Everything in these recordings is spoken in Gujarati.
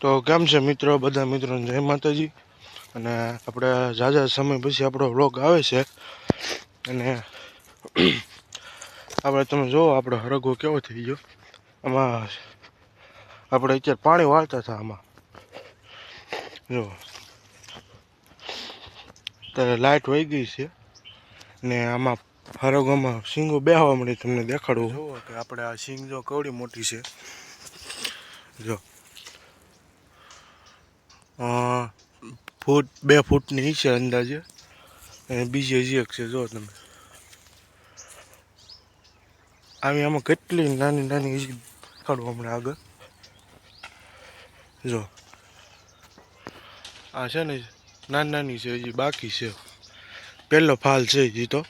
તો કેમ છે મિત્રો, બધા મિત્રોને જય માતાજી. અને આપણે ઝાઝા સમય પછી આપણો વ્લોગ આવે છે. અને આપણે તમે જુઓ, આપણો હરગો કેવો થઈ ગયો. આમાં આપણે અત્યારે પાણી વાળતા હતા આમાં. જો ત્યારે લાઇટ વહી ગઈ છે. ને આમાં હરગોમાં સિંગો બેહવા મળી તમને દેખાડવું કે આપણે આ સિંગ જો કવડી મોટી છે. જો ફૂટ, બે ફૂટની નીચે અંદાજે. અને બીજી હજી એક છે, જો તમે. આવી આમાં કેટલી નાની નાની હજી કાઢો હમણાં આગળ. જો. આ છે ને, નાની નાની છે, હજી બાકી છે. પહેલો ફાલ છે હજી તો.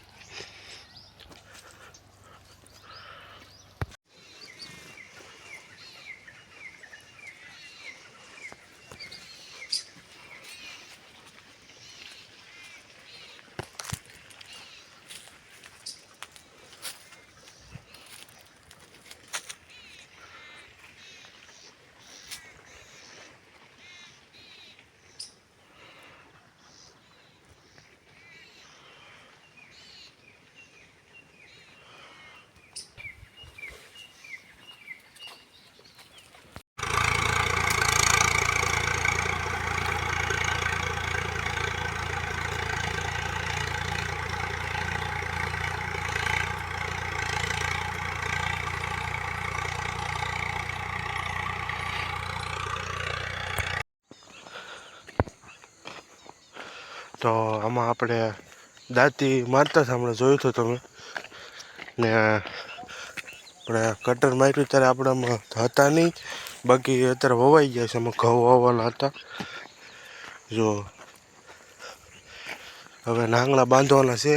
તો આમાં આપણે દાંતી મારતા હતા, હમણાં જોયું હતું તમે. ને આપણે કટર માર્યું ત્યારે આપણે આમાં હતા નહીં. બાકી અત્યારે વવાઈ ગયા છે એમાં ઘઉં વાવવાના હતા. જો હવે નાંગડા બાંધવાના છે.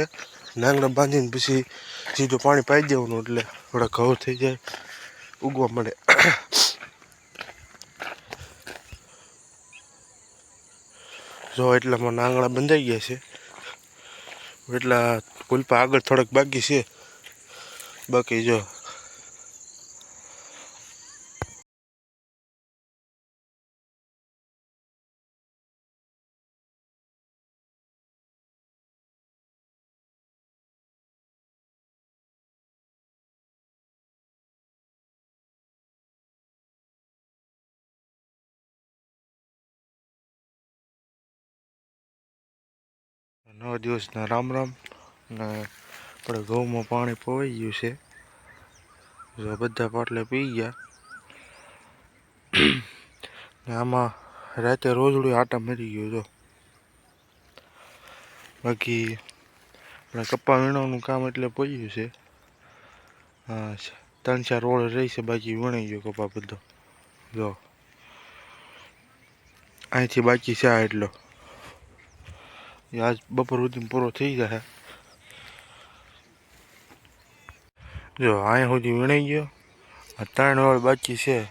નાંગડા બાંધીને પછી સીધું પાણી પાઈ દેવાનું એટલે થોડા ઘઉં થઈ જાય, ઉગવા મળે. જો એટલામાં નાંગડા બંધાઈ ગયા છે. એટલા કુલપા આગળ થોડાક બાકી છે. બાકી જો નવ દિવસના રામ રામ અને આપણે ઘઉંમાં પાણી પોવાઈ ગયું છે. જો બધા પાટલે પી ગયા. ને આમાં રાતે રોજડું આટા મરી ગયું જો. બાકી આપણે કપ્પા વીણવાનું કામ એટલે પોયું છે. હા, ત્રણ ચાર રોડ રહી છે, બાકી વણી ગયો કપા બધો. જો. અહીંથી બાકી છે એટલો. આજ બપોર સુધી પૂરો થઈ જશે જો અહીંયા સુધી વીણાઈ ગયો. આ ત્રણ વાળ બાકી છે.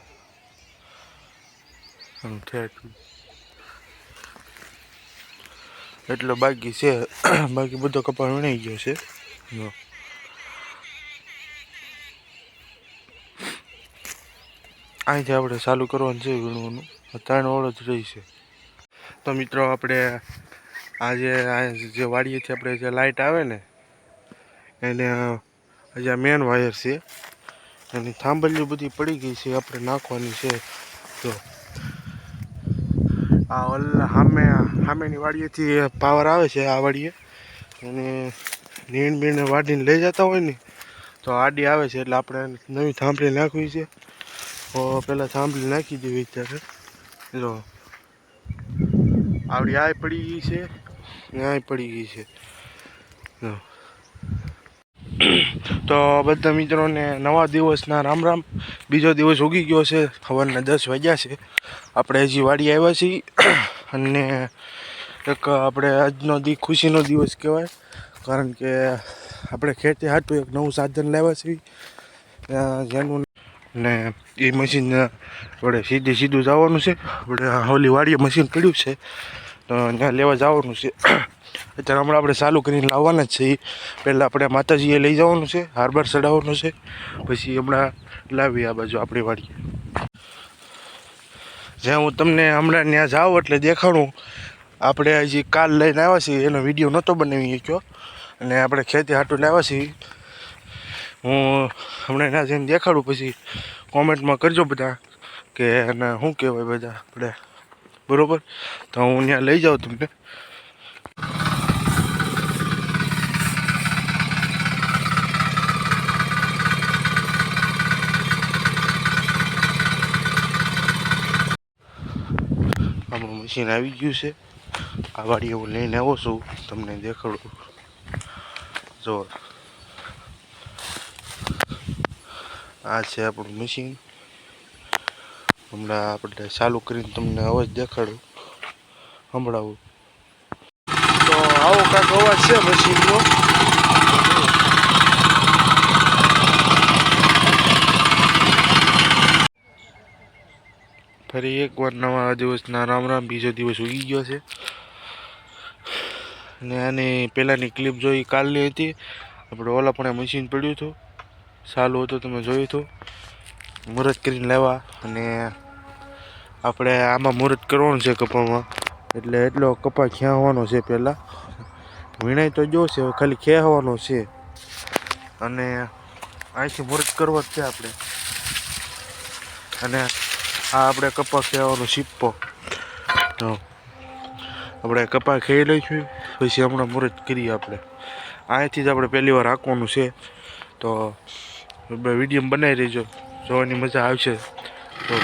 એટલો બાકી છે. બાકી બધો કપા વીણાઈ ગયો છે. જો. અહીંથી આપણે ચાલુ કરવાનું છે વીણવાનું. ત્રણ વાળ જ રહી છે. તો મિત્રો, આપણે આજે આ જે વાડીએથી આપણે જે લાઇટ આવે ને, એને હજી આ મેન વાયર છે. એની થાંભલીઓ બધી પડી ગઈ છે, આપણે નાખવાની છે. તો આ ઓલા સામે સામેની વાડીએથી પાવર આવે છે આ વાડીએ. અને નીણ બીણ વાડીને લઈ જતા હોય ને, તો આડી આવે છે, એટલે આપણે નવી થાંભલી નાખવી છે. પહેલાં થાંભલી નાખી દેવી અત્યારે. જો આવડી આય પડી ગઈ છે. ન્યાય પડી ગઈ છે. તો બધા મિત્રોને નવા દિવસના રામ રામ. બીજો દિવસ ઉગી ગયો છે. સવારના દસ વાગ્યા છે. આપણે હજી વાડી આવ્યા છીએ. અને એક આપણે આજનો દી ખુશીનો દિવસ કહેવાય. કારણ કે આપણે ખેતી હાટું એક નવું સાધન લાવ્યા છીએ. જેનું ને એ મશીન વડે સીધે સીધું જવાનું છે. આપણે હોલી વાડીએ મશીન પડ્યું છે. ત્યાં લેવા જવાનું છે. અત્યારે હમણાં આપણે ચાલુ કરીને લાવવાના જ છીએ. પહેલાં આપણે માતાજીએ લઈ જવાનું છે, હારબાર ચડાવવાનું છે. પછી હમણાં લાવીએ આ બાજુ આપણી વાડીએ. જ્યાં હું તમને હમણાં ત્યાં જાઉં એટલે દેખાડું આપણે હજી કાલ લઈને આવ્યા છીએ, એનો વીડિયો નહોતો બનાવી શક્યો. અને આપણે ખેતી હાટું લાવ્યા છીએ. હું હમણાં ત્યાં જઈને દેખાડું, પછી કોમેન્ટમાં કરજો બધા, કે એને શું કહેવાય બધા આપણે. બરોબર? તો હું ત્યાં લઈ જાઉં તમને. આપણું મશીન આવી ગયું છે. આ વાડીએ હું લઈને આવો છું. તમને દેખાડું. જો. આ છે આપણું મશીન હમણાં આપણે ચાલુ કરીને તમને અવાજ દેખાડું. સંભળાવું. તો આવો કાંક અવાજ છે મશીનનો. ફરી એકવાર નવા દિવસના રામ રામ, બીજો દિવસ ઉગી ગયો છે. અને આની પહેલાંની ક્લિપ જોઈ કાલની હતી. આપણે ઓલા પણ મશીન પડ્યું હતું. ચાલુ હતું, તમે જોયું હતું. મુહૂર્ત કરીને લેવા અને આપણે આમાં મુહૂર્ત કરવાનું છે કપામાં. એટલે એટલો કપા ખેંચવાનો છે પહેલાં. વીણાય તો જો છે ખાલી ખેંચવાનો છે. અને અહીંથી મુહૂર્ત કરવા જ છે આપણે. અને આ આપણે કપા ખેવાનો સિપ્પો. તો આપણે કપા ખાઈ લઈશું, પછી હમણાં મુહૂર્ત કરીએ આપણે. અહીંથી જ આપણે પહેલી વાર હાંકવાનું છે. તો વીડિયો બનાવી રહેજો જોવાની મજા આવશે. તો